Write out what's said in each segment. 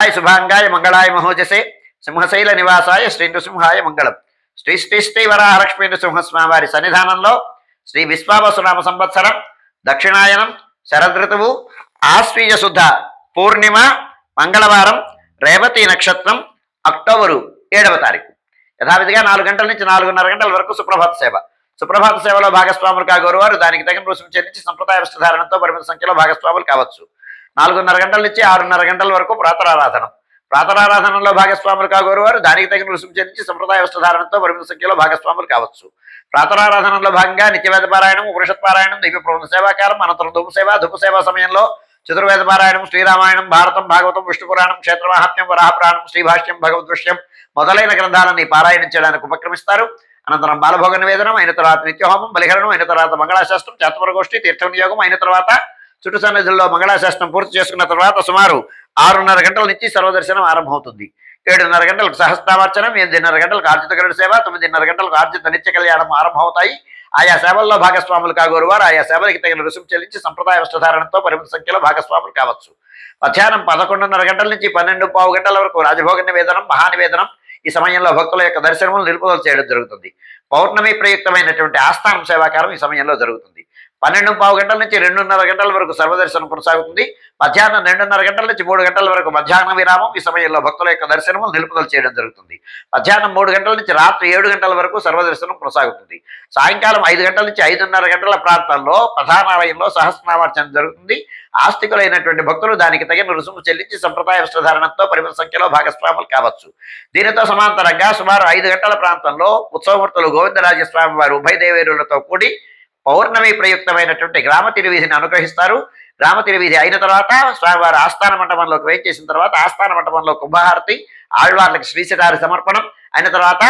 Hi శుభాంగాయ మంగళాయ మహోజసే సింహశైల నివాసాయ Shri నృసింహాయ మంగళం శ్రీ శ్రీ శ్రీ వరాహలక్ష్మీ నృసింహస్వామి వారి సన్నిధానంలో శ్రీ విశ్వావసునామ సంవత్సరం దక్షిణాయనం శరదృతువు ఆశ్వీయ శుద్ధ పూర్ణిమ మంగళవారం రేవతి నక్షత్రం అక్టోబరు ఏడవ తారీఖు యథావిధిగా నాలుగు గంటల నుంచి నాలుగున్నర గంటల వరకు సుప్రభాత సేవ సుప్రభాత సేవలో భాగస్వాములు కాగోరు వారు దానికి తగిన రుసుము చెల్లించి సంప్రదాయ వస్త్రధారణతో పరిమిత సంఖ్యలో భాగస్వాములు కావచ్చు నాలుగున్నర గంటల నుంచి ఆరున్నర గంటల వరకు ప్రాతరారాధనం. ప్రాతరారాధనలో భాగస్వాములు కాగోరు వారు దానికి తగిన రుసుము చెల్లించి సంప్రదాయ వస్త్రధారణతో పరిమిత సంఖ్యలో భాగస్వాములు కావచ్చు. ప్రాతరారాధనలో భాగంగా నిత్యవేద పారాయణం ఉపనిషత్ పారాయణం దివ్య ప్రబంధ సేవాకారం అనంతరం ధూప సేవ ధూప సేవ సమయంలో చతుర్వేద పారాయణం శ్రీరామాయణం భారతం భాగవతం విష్ణు పురాణం క్షేత్రమాహాత్మ్యం వరాహపురాణం శ్రీభాష్యం భగవద్విష్యం మొదలైన గ్రంథాలని పారాయణం చేయడానికి ఉపక్రమిస్తారు. అనంతరం బాలభోగ నివేదనం అయిన తర్వాత నిత్యహోమం బలిహరణం అయిన తర్వాత మంగళాశాస్త్రం చాతుపరగోష్ఠి తీర్థ వినియోగం అయిన తర్వాత చుట్టు సన్నిధుల్లో మంగళాశాసనం పూర్తి చేసుకున్న తర్వాత సుమారు ఆరున్నర గంటల నుంచి సర్వదర్శనం ఆరంభమవుతుంది. ఏడున్నర గంటలకు సహస్రావర్చనం ఎనిమిదిన్నర గంటలకు ఆర్జిత గరుడు సేవ తొమ్మిదిన్నర గంటలకు ఆర్జిత నిత్య కళ్యాణం ఆరంభమవుతాయి. ఆయా సేవల్లో భాగస్వాములు కాగోరు వారు ఆయా సేవలకి తగిన రుసుము చెల్లించి సంప్రదాయ వస్త్రధారణతో పరిమిత సంఖ్యలో భాగస్వాములు కావచ్చు. మధ్యాహ్నం పదకొండున్నర గంటల నుంచి పన్నెండు పావు గంటల వరకు రాజభోగ నివేదనం మహానివేదనం ఈ సమయంలో భక్తుల యొక్క దర్శనములు నిలుపుదల చేయడం జరుగుతుంది. పౌర్ణమి ప్రయుక్తమైనటువంటి ఆస్థానం సేవాకారం ఈ సమయంలో జరుగుతుంది. పన్నెండు పావు గంటల నుంచి రెండున్నర గంటల వరకు సర్వదర్శనం కొనసాగుతుంది. మధ్యాహ్నం రెండున్నర గంటల నుంచి మూడు గంటల వరకు మధ్యాహ్న విరామం. ఈ సమయంలో భక్తుల యొక్క దర్శనము నిలుపుదల చేయడం జరుగుతుంది. మధ్యాహ్నం మూడు గంటల నుంచి రాత్రి ఏడు గంటల వరకు సర్వదర్శనం కొనసాగుతుంది. సాయంకాలం ఐదు గంటల నుంచి ఐదున్నర గంటల ప్రాంతాల్లో ప్రధానాలయంలో సహస్రనామార్చన జరుగుతుంది. ఆస్తికులైనటువంటి భక్తులు దానికి తగిన రుసుము చెల్లించి సంప్రదాయ వస్త్రధారణతో పరిమిత సంఖ్యలో భాగస్వాములు కావచ్చు. దీనితో సమాంతరంగా సుమారు ఐదు గంటల ప్రాంతంలో ఉత్సవమూర్తులు గోవిందరాజస్వామి వారు ఉభయ దేవేరులతో కూడి పౌర్ణమి ప్రయుక్తమైనటువంటి గ్రామ తిరువీధిని అనుగ్రహిస్తారు. గ్రామ తిరువీధి అయిన తర్వాత స్వామివారి ఆస్థాన మండపంలోకి వెయిట్ చేసిన తర్వాత ఆస్థాన మండపంలో కుంభహారతి ఆళ్వార్లకు శ్రీశిరారి సమర్పణం. అయిన తర్వాత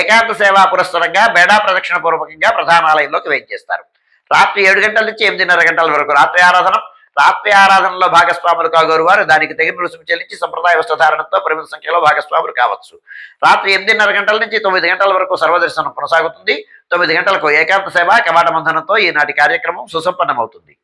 ఏకాంత సేవా పురస్సరంగా బేడా ప్రదక్షిణ పూర్వకంగా ప్రధానాలయంలోకి వెయిట్ చేస్తారు. రాత్రి ఏడు గంటల నుంచి ఎనిమిదిన్నర గంటల వరకు రాత్రి ఆరాధన. తాత్వ్య ఆరాధనలో భాగస్వాములు కాగోరు వారు. దానికి తగిన రుసుము చెల్లించి సంప్రదాయ వస్త్రధారణతో పరిమిత సంఖ్యలో భాగస్వాములు కావచ్చు. రాత్రి ఎనిమిదిన్నర గంటల నుంచి తొమ్మిది గంటల వరకు సర్వదర్శనం కొనసాగుతుంది. తొమ్మిది గంటలకు ఏకాంత సేవ కవాట మంథనంతో ఈనాటి కార్యక్రమం సుసంపన్నమవుతుంది.